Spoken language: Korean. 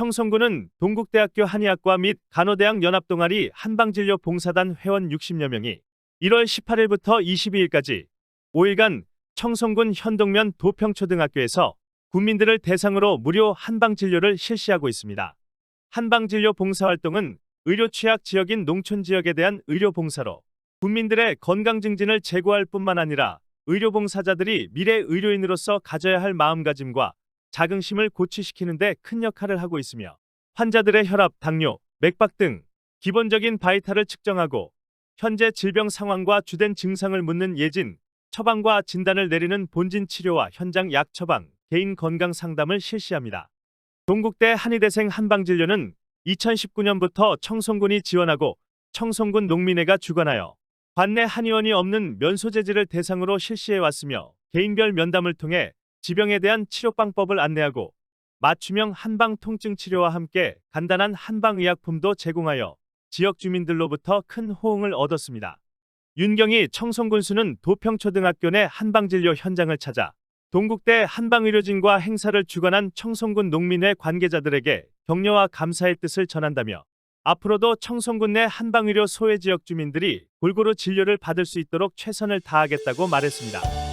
청송군은 동국대학교 한의학과 및 간호대학 연합동아리 한방진료 봉사단 회원 60여 명이 1월 18일부터 22일까지 5일간 청송군 현동면 도평초등학교에서 국민들을 대상으로 무료 한방진료를 실시하고 있습니다. 한방진료 봉사활동은 의료 취약 지역인 농촌 지역에 대한 의료 봉사로 국민들의 건강 증진을 제고할 뿐만 아니라 의료 봉사자들이 미래 의료인으로서 가져야 할 마음가짐과 자긍심을 고취시키는 데 큰 역할을 하고 있으며 환자들의 혈압, 당뇨, 맥박 등 기본적인 바이탈을 측정하고 현재 질병 상황과 주된 증상을 묻는 예진, 처방과 진단을 내리는 본진 치료와 현장 약 처방, 개인 건강 상담을 실시합니다. 동국대 한의대생 한방진료는 2019년부터 청송군이 지원하고 청송군 농민회가 주관하여 관내 한의원이 없는 면소재지를 대상으로 실시해 왔으며 개인별 면담을 통해 지병에 대한 치료 방법을 안내하고 맞춤형 한방 통증 치료와 함께 간단한 한방 의약품도 제공하여 지역 주민들로부터 큰 호응을 얻었습니다. 윤경희 청송군수는 도평초등학교 내 한방진료 현장을 찾아 동국대 한방의료진과 행사를 주관한 청송군 농민회 관계자들에게 격려와 감사의 뜻을 전한다며 앞으로도 청송군 내 한방의료 소외 지역 주민들이 골고루 진료를 받을 수 있도록 최선을 다하겠다고 말했습니다.